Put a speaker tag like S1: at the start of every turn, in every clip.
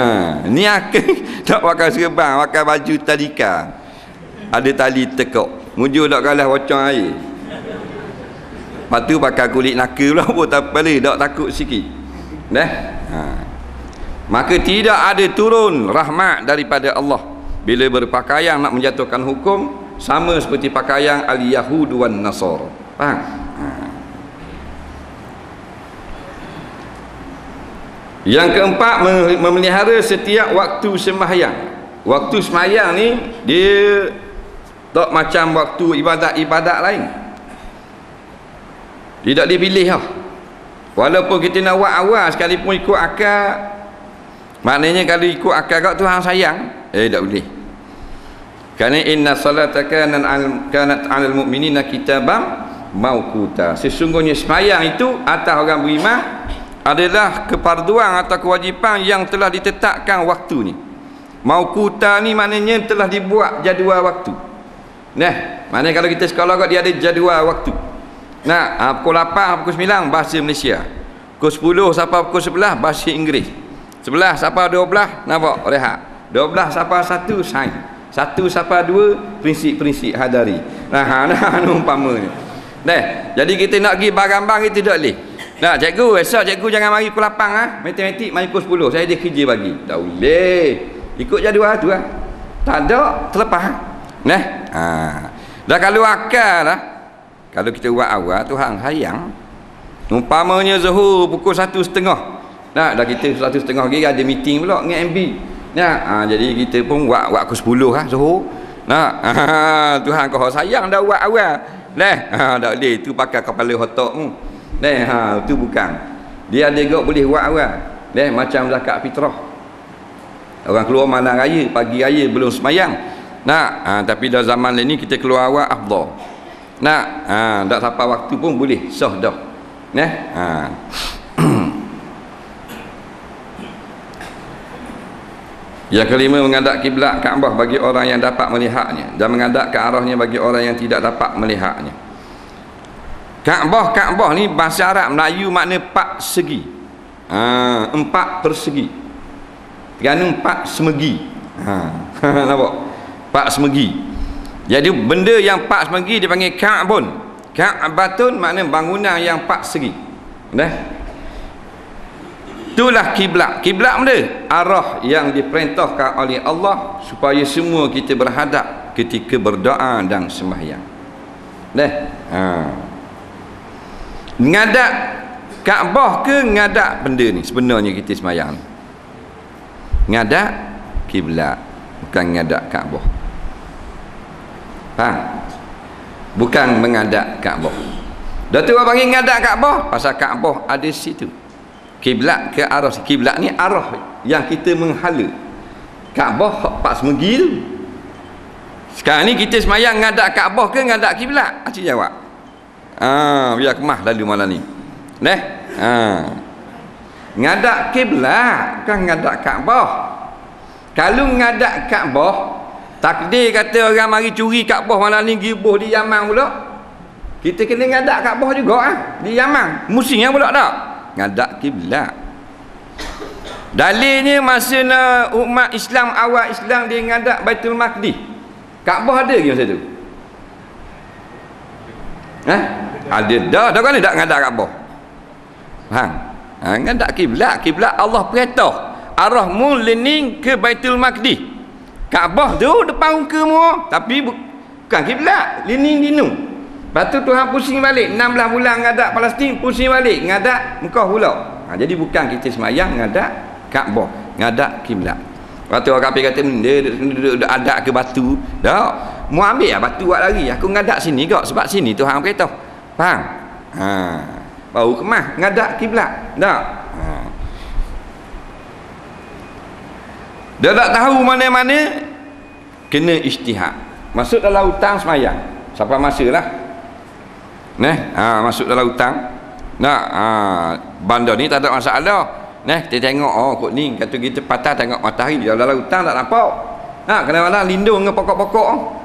S1: Ha, ni akan tak pakai serban, pakai baju tadika. Ada tali tekuk. Mujur tak kalah wacang air. Lepas tu pakai kulit naka pula pun tak boleh, tak takut sikit. Dah? Ha. Maka tidak ada turun rahmat daripada Allah bila berpakaian nak menjatuhkan hukum sama seperti pakaian al-Yahud wan Nasar. Faham? Ha. Yang keempat memelihara setiap waktu sembahyang. Waktu sembahyang ni dia tak macam waktu ibadat-ibadat lain. Tidak dipilih lah. Walaupun kita nak buat awal sekalipun ikut akal maknanya kalau ikut akal kat Tuhan sayang, eh tak boleh. Kerana inna salataka kanat 'alal mu'minina kitaban mauquta. Sesungguhnya sembahyang itu atas orang beriman adalah keparduan atau kewajipan yang telah ditetapkan waktu ni. Mauquta ni maknanya telah dibuat jadual waktu. Nah, maknanya kalau kita sekolah kat dia ada jadual waktu. Nah, ha, pukul 8 pukul 9 bahasa Malaysia. Pukul 10 sampai pukul 11 bahasa Inggeris. 11 sampai 12 nampak rehat. 12 sampai 1 sains. 1 sampai 2 prinsip-prinsip hadari. Nah, nah umpama ni. Nah, jadi kita nak pergi barang-barang itu tak boleh. Nah, cikgu, esok cikgu jangan mari pukul 8 ah. Matematik mari pukul 10. Saya ada kerja bagi. Tak boleh. Ikut jadual tu ah. Tak ada terlepas. Nah. Ha. Dah kalau akal lah. Kalau kita buat awal Tuhan sayang. Umpamanya Zuhur pukul satu setengah. Nah, dah kita satu setengah lagi ada meeting pula dengan MB. Nah, ha, jadi kita pun buat pukul 10 ah Zuhur. Nah, ha, Tuhan kau sayang dah buat awal. Nah, ha, tak boleh tu pakai kepala otakmu. Nah, ha, tu bukan. Dia ada juga boleh buat awal. Nah, macam zakat fitrah. Orang keluar malam raya, pagi raya belum semayang. Nah, ha, tapi dah zaman ni kita keluar awal afdal. Nak, ha, tak sampai waktu pun boleh sah dah. Nah, ha. Yang kelima mengadap kiblat Kaabah bagi orang yang dapat melihatnya dan mengadap ke arahnya bagi orang yang tidak dapat melihatnya. Kaabah Kaabah ni bahasa Arab Melayu makna empat segi. Ha, empat persegi. Kerana empat semegi. Ha, nampak? Empat semegi. Jadi benda yang empat semegi dipanggil Ka'bun. Ka'batun makna bangunan yang empat segi. Dah? Itulah kiblat. Kiblat mana? Arah yang diperintahkan oleh Allah supaya semua kita berhadap ketika berdoa dan sembahyang. Dah. Ha. Ngadak Kaabah ke ngadak benda ni sebenarnya kita sembahyang. Ngadak kiblat bukan ngadak Kaabah. Faham? Bukan mengadap Kaabah. Datuk orang panggil ngadak Kaabah pasal Kaabah ada situ kiblat ke arah kiblat ni arah yang kita menghala Kaabah pak semegi tu sekarang ni kita semayang ngadak Kaabah ke ngadak kiblat acik jawab ah biar kemah lalu malam ni. Neh? Ha. Ngadak kiblat kan ngadak Kaabah kalau ngadak Kaabah takdir kata orang mari curi Kaabah malam ni gibuh di Yaman pula. Kita kena ngadak Kaabah juga ah di Yaman. Musim pula tak? Ngadak kiblat. Dalilnya masa na umat Islam awal Islam dia ngadak Baitul Maqdis. Kaabah ada ke masa tu ha? Ada dah dah kan tak ngadak Kaabah faham? Ha ngadak kiblat kiblat Allah perintah. Arahmu lening ke Baitul Maqdis. Kaabah tu depan muka tapi bukan kiblat lening dinung Lepas tu Tuhan pusing balik 16 bulan ngadak Palestin pusing balik ngadak Mekah pula. Ha, jadi bukan kita semayang ngadak Kaabah ngadak kiblat. Lepas tu orang kafir kata dia duduk adat ke batu? Tak mau ambil lah batu buat lagi aku ngadak sini kok sebab sini Tuhan beritahu. Faham? Ha. baru kemah ngadak kiblat. Tak? Ha. dia tak tahu mana-mana kena istihad masuk dalam hutang semayang. Sampai masa lah. Neh, ha, masuk dalam hutang. Nak ha, bandar ni tak ada masalah. Neh, kita tengok oh kok ni kata kita patah tengok matahari. Dalam hutang tak nampak. Ha, kena lindung dengan pokok-pokok.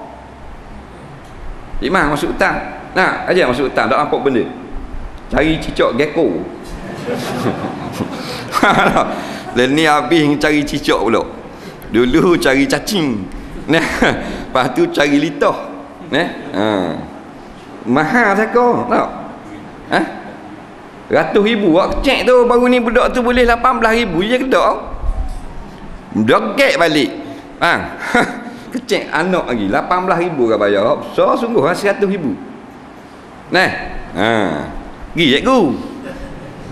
S1: Imam masuk hutang. Nah, aja masuk hutang tak nampak benda. Cari cicak gecko. Lain ni habis cari cicak pula. Dulu cari cacing. Nah, lepas tu cari litah. Nah. Ha. Mahal tak kau? Tak. Ha? Ratus ribu awak cek tu baru ni budak tu boleh 18 ribu je kedak. Dogek balik. Ha. Kecek anak lagi 18 ribu kau bayar. So sungguh 100 ha, ribu. Nah. Ha. Pergi cikgu.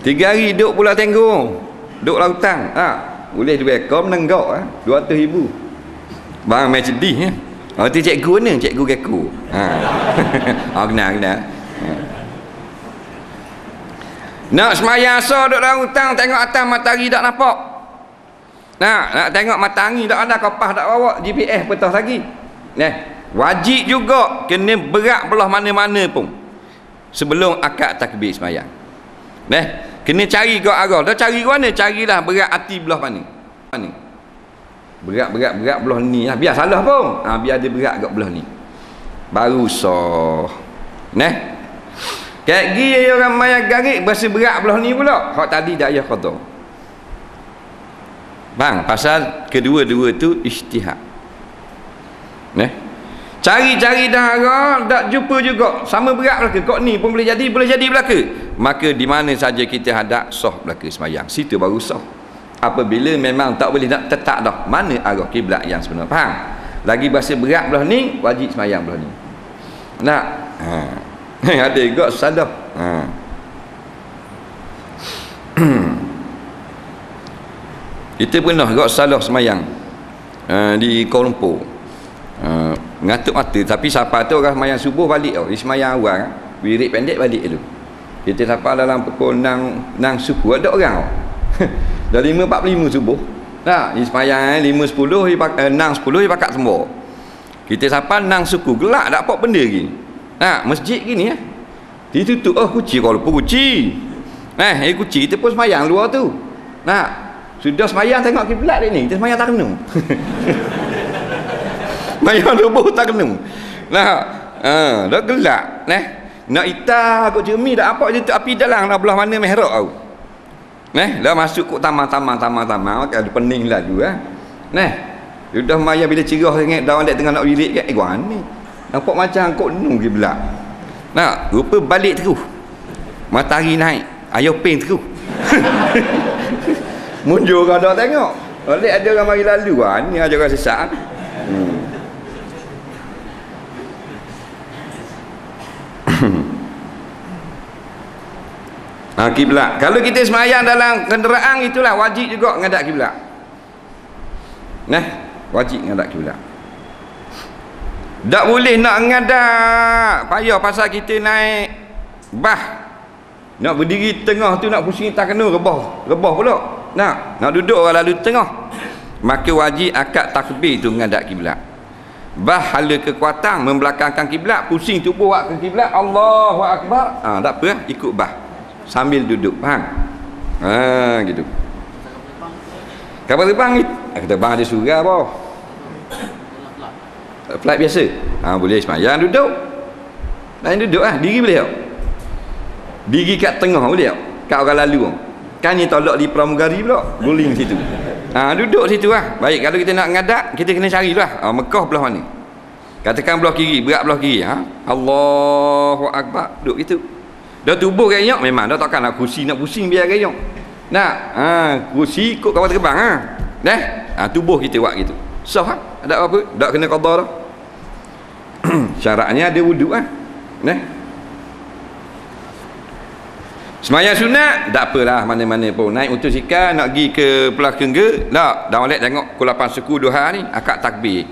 S1: Tiga hari duduk pula tenggung. Duduk lautan. Ha. Boleh duit kau menenggak ha. 200 ribu. Bang main sedih ya. Oh tu cikgu ni, cikgu geko. Ha. oh kenal kenal. Ha. Nak semayang so duduk dalam hutang tengok atas matahari tak nampak. Nak, nak tengok matahari tak ada kapas tak bawa GPS petah lagi. Nah, wajib juga kena berat belah mana-mana pun. Sebelum akad takbir semayang. Nah, kena cari kau arah. Dah cari kau mana? Carilah berat hati belah mana. Mana? Berat berat berat belah ni lah. Biar salah pun. Ha, biar dia berat kat belah ni. Baru so. Nah, Kayak gini orang maya garik berasa berat belah ni pula. Hak tadi dah ayah kata. Bang, pasal kedua-dua tu ijtihad. Neh. Cari-cari dahara tak jumpa juga. Sama berat belaka. Kok ni pun boleh jadi, boleh jadi belaka. Maka di mana saja kita hadap sah belaka semayang. Situ baru sah. Apabila memang tak boleh nak tetap dah. Mana arah kiblat yang sebenar. Faham? Lagi berasa berat belah ni, wajib semayang belah ni. Nak? Haa. ada juga salah ha. kita pernah juga salah semayang uh, di Kuala Lumpur uh, ngatuk mata tapi siapa tu orang semayang subuh balik oh. di semayang awal kan? wirid pendek balik dulu kita siapa dalam pukul 6, 6 suku ada orang oh. dah 5.45 subuh nah, semayang eh, 5.10 eh, 6.10 dia pakat semua kita siapa 6 suku gelak tak apa benda lagi Ha, masjid gini ya. Ditutup oh kuci kalau pun kuci. Eh, eh kuci kita pun semayang luar tu. Nah, sudah semayang tengok kiblat ni, kita semayang tak kena. semayang rubuh tak kena. Nah, ha, dah gelap, neh. Nak ita kok jermi dak apa je api dalam nak belah mana mihrab au. Neh, dah masuk kok tamang-tamang tamang-tamang ada pening laju ah. Neh. Sudah maya bila cerah sangat dah orang tengah nak wirid kan. Eh, ni. Nampak macam kok nu kiblat. Nak, rupa balik terus. Matahari naik, ayo ping terus. Munjur kau dah tengok. Balik ada orang mari lalu ah, ni aja orang sesat. Hmm. Ha, kiblat. Kalau kita semayang dalam kenderaan itulah wajib juga menghadap kiblat. Nah, wajib menghadap kiblat. Tak boleh nak ngadak. Payah pasal kita naik bah. Nak berdiri tengah tu nak pusing tak kena rebah. Rebah pula. Nak nak duduk orang lalu tengah. Maka wajib akad takbir tu ngadak kiblat. Bah hala kekuatan membelakangkan kiblat, pusing tubuh wak ke kiblat. Allahu akbar. Ha, tak apa ikut bah. Sambil duduk, faham? Ha gitu. Kapal terbang ni, kita terbang ada surga apa? flight biasa ha, boleh semayang duduk lain duduk lah diri boleh tak diri kat tengah boleh tak kat orang lalu kan ni tolak di pramugari pula guling situ. Ha, duduk situ lah. Baik kalau kita nak ngadak kita kena cari lah ha, Mekah belah mana? Katakan belah kiri berat belah kiri ha? Allahu Akbar. Duduk gitu. Dah tubuh kayaknya memang. Dah takkan nak kursi nak pusing biar kayaknya nak ha, kursi ikut kawan terbang ha? dah? Ha, tubuh kita buat gitu. Sah ha? ada apa tak kena dah. Syaratnya ada wuduk ah nah Semayang sunat, tak apalah mana-mana pun. Naik motosikal, nak pergi ke Pulau Kengge, tak. Dah balik tengok 8 suku duha ni, akad takbir.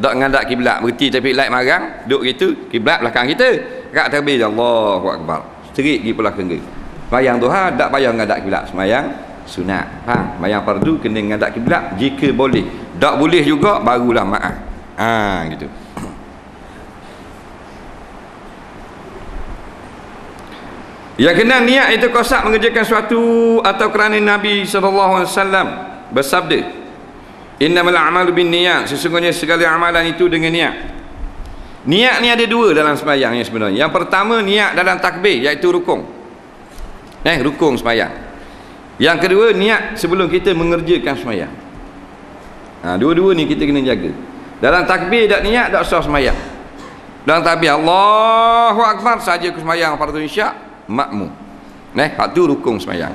S1: Tak ngadak kiblat, berhenti tapi light marang, duduk gitu, kiblat belakang kita. Akad takbir, Allahu Akbar. Serik pergi Pulau Kengge. Semayang duha, tak payah ngadak kiblat. Semayang sunat. Ha? Semayang fardu, kena ngadak kiblat jika boleh. Tak boleh juga, barulah maaf. Ha, gitu. Yang kena niat itu kosak mengerjakan suatu atau kerana Nabi SAW bersabda Innamal a'malu bin niat Sesungguhnya segala amalan itu dengan niat. Niat ni ada dua dalam sembahyang yang sebenarnya. Yang pertama niat dalam takbir iaitu rukung Eh rukung sembahyang. Yang kedua niat sebelum kita mengerjakan semayang ha, dua-dua ni kita kena jaga. Dalam takbir tak niat tak sah semayang dalam takbir Allahu Akbar saja ke semayang fardu isyak makmum. Neh, hak tu rukun semayang.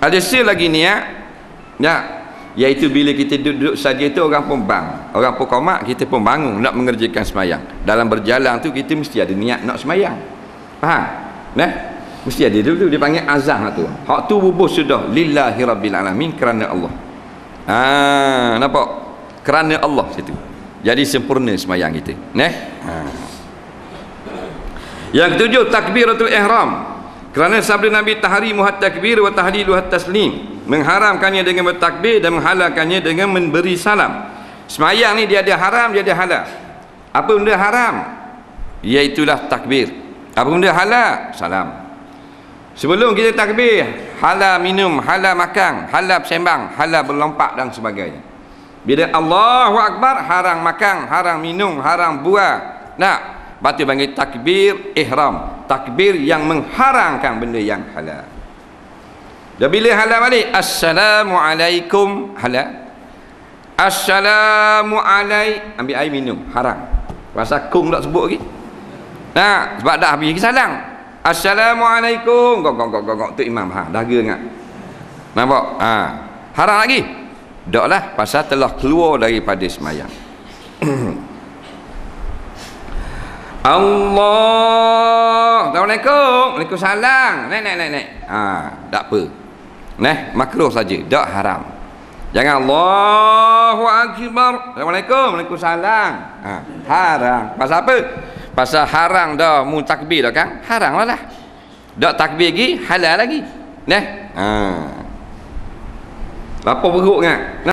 S1: Ada sil lagi niat ya iaitu bila kita duduk saja tu orang pun bang. Orang pun komak kita pun bangun nak mengerjakan semayang. Dalam berjalan tu kita mesti ada niat nak semayang. Faham? Neh, mesti ada. Dulu dia panggil azam tu. Hak tu bubuh sudah. Lillahi rabbil alamin kerana Allah. Ah nampak? Kerana Allah situ. Jadi sempurna semayang kita. Neh ha. yang ketujuh takbiratul ihram kerana sabda Nabi tahrimu hat takbir wa tahlilu hat taslim mengharamkannya dengan bertakbir dan menghalalkannya dengan memberi salam. Semayang ni dia ada haram dia ada halal. Apa benda haram? Iaitulah takbir. Apa benda halal? Salam. Sebelum kita takbir halal minum halal makan halal sembang halal berlompat dan sebagainya. Bila Allahu Akbar haram makan haram minum haram buah. Nak Batu panggil takbir ihram. Takbir yang mengharamkan benda yang halal. Dan bila halal balik, Assalamualaikum halal. Assalamualaikum ambil air minum haram. Rasa kung tak sebut lagi. Nah, sebab dah habis salam. Assalamualaikum. Gok gok gok gok tu imam ha, dah ingat. Nampak? Ha. Haram lagi. Daklah pasal telah keluar daripada semayang. Allah Assalamualaikum. Waalaikumsalam. Naik naik naik naik. Ha, Tak apa. Nah, makruh saja. Tak haram. Jangan Allahu Akbar. Assalamualaikum. Waalaikumsalam. Ha, Haram. Pasal apa? Pasal haram dah Mu takbir dah kan? Haram lah Tak takbir lagi Halal lagi. Nah ha. Lapar perut kan